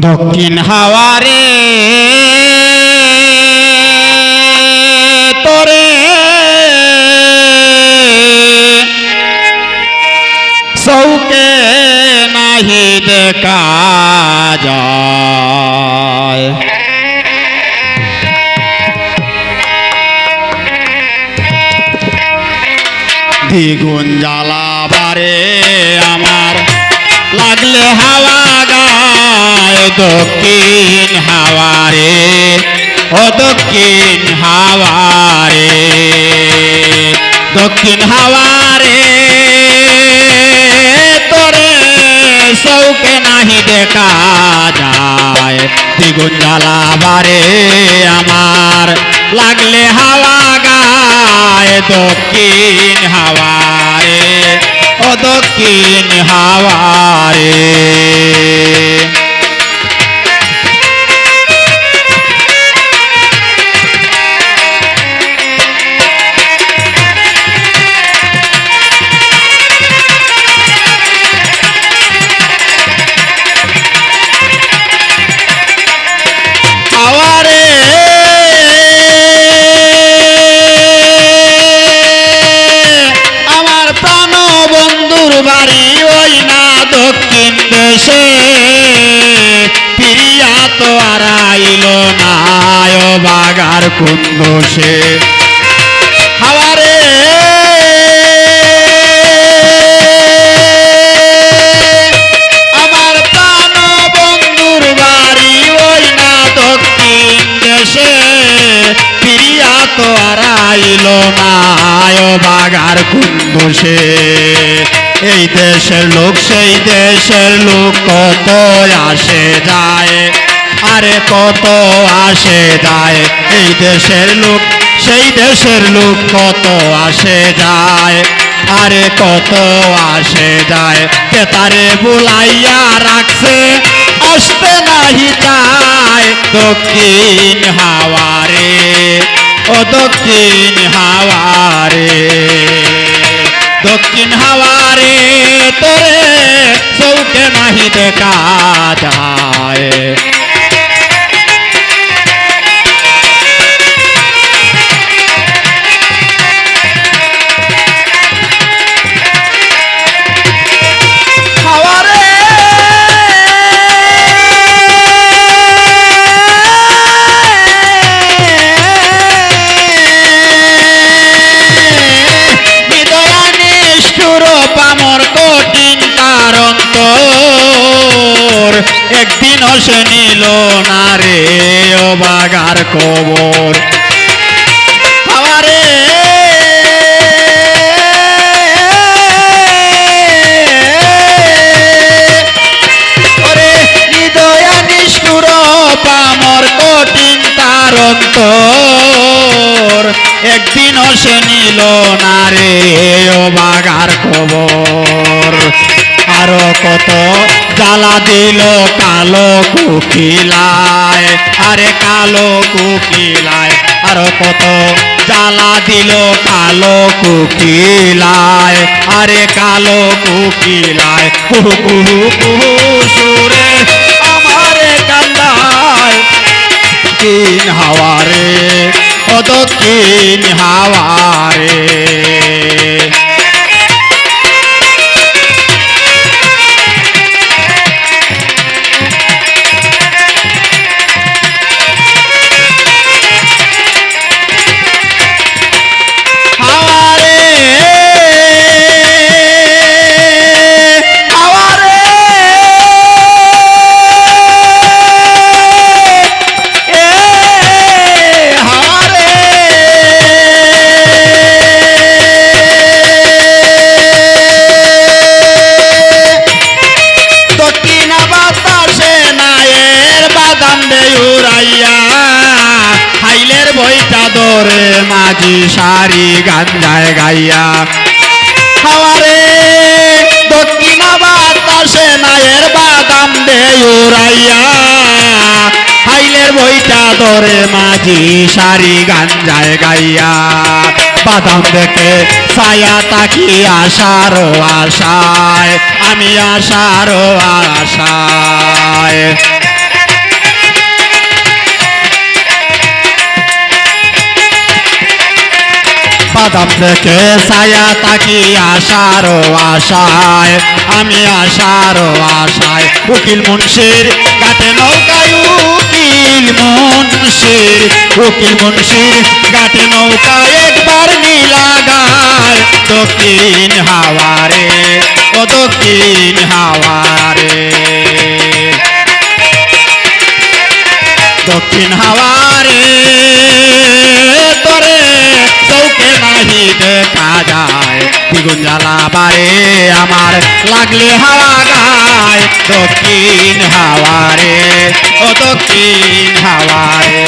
দক্ষিণ হাওয়ারে তোরে। সৌকে নাহি দেখা যায়। দ্বিগুণ জ্বালা বারে আমার লাগলে হাওয়া। দক্ষিণ হাওয়ারে, ও দক্ষিণ হাওয়ারে। দক্ষিণ হাওয়ারে, তোরে সৌকে নাহি দেখা যায়। দ্বিগুণ জ্বালা বারে আমার, লাগলে হাওয়া গায় দক্ষিণ হাওয়ারে। ও দক্ষিণ হাওয়ারে দেশে প্রিয়া তো আর আইল না ও বাগার কুন্দোষে হাওয়ারে। আমার প্রাণ বন্ধুর বাড়ি ওই না দক্ষিণ দেশে তো না। বাগার কুন্দোষে এই দেশের লোক, সেই দেশের লোক কত আসে যায়? আরে কত আসে যায়? এই দেশের লোক, সেই দেশের লোক কত আসে যায়? আরে কত আসে যায়? কেতারে বুলাইয়া রাখছে, আসতে নাহি চায় দক্ষিণ হাওয়ারে। ও দক্ষিণ হাওয়ারে দক্ষিণ হাওয়ারে তোরে চৌকে নাহি দেখা যায়। সে নিল না রে, ও বাগার কবর। একদিন সে নিল না রে, ও বাগার খবর কত জ্বালা দিল কালো কুকিলায়, আরে কালো কুকিলায়, আরও কত জ্বালা দিল কালো কুকিলায়, আরে কালো কুকিলায়। কুহু কুহু কুহু, সুরে আমারে কান্দায়। দক্ষিণ হাওয়ারে দক্ষিণ হাওয়ারে হাওয়ারে মাঝি সারি গাঞ্জায় গাইয়া। হাওয়ারে, দক্ষিণ বাতাসে নায়ের বাদাম দে উড়াইয়া। হাইলের বইটা দরে মাঝি সারি গাঞ্জায় গাইয়া। বাদাম দেখে ছায়া তাকি আশার আশায়, আমি আশার আশায়। দেখে ছায়া তাকি আশার আশায়। আমি আশার আশায়। উকিল মুন্সির গাতে নৌকায়, উকিল মুন্সির। উকিল মুন্সির গাতে নৌকায়, একবার নীলা গায় দক্ষিণ হাওয়ারে, ও দক্ষিণ হাওয়ারে। দক্ষিণ হাওয়ারে দেখা যায় দ্বিগুণ জ্বালা বাড়ে আমার। লাগলে হাওয়া গায় দক্ষিণ হাওয়ারে ও দক্ষিণ হাওয়ারে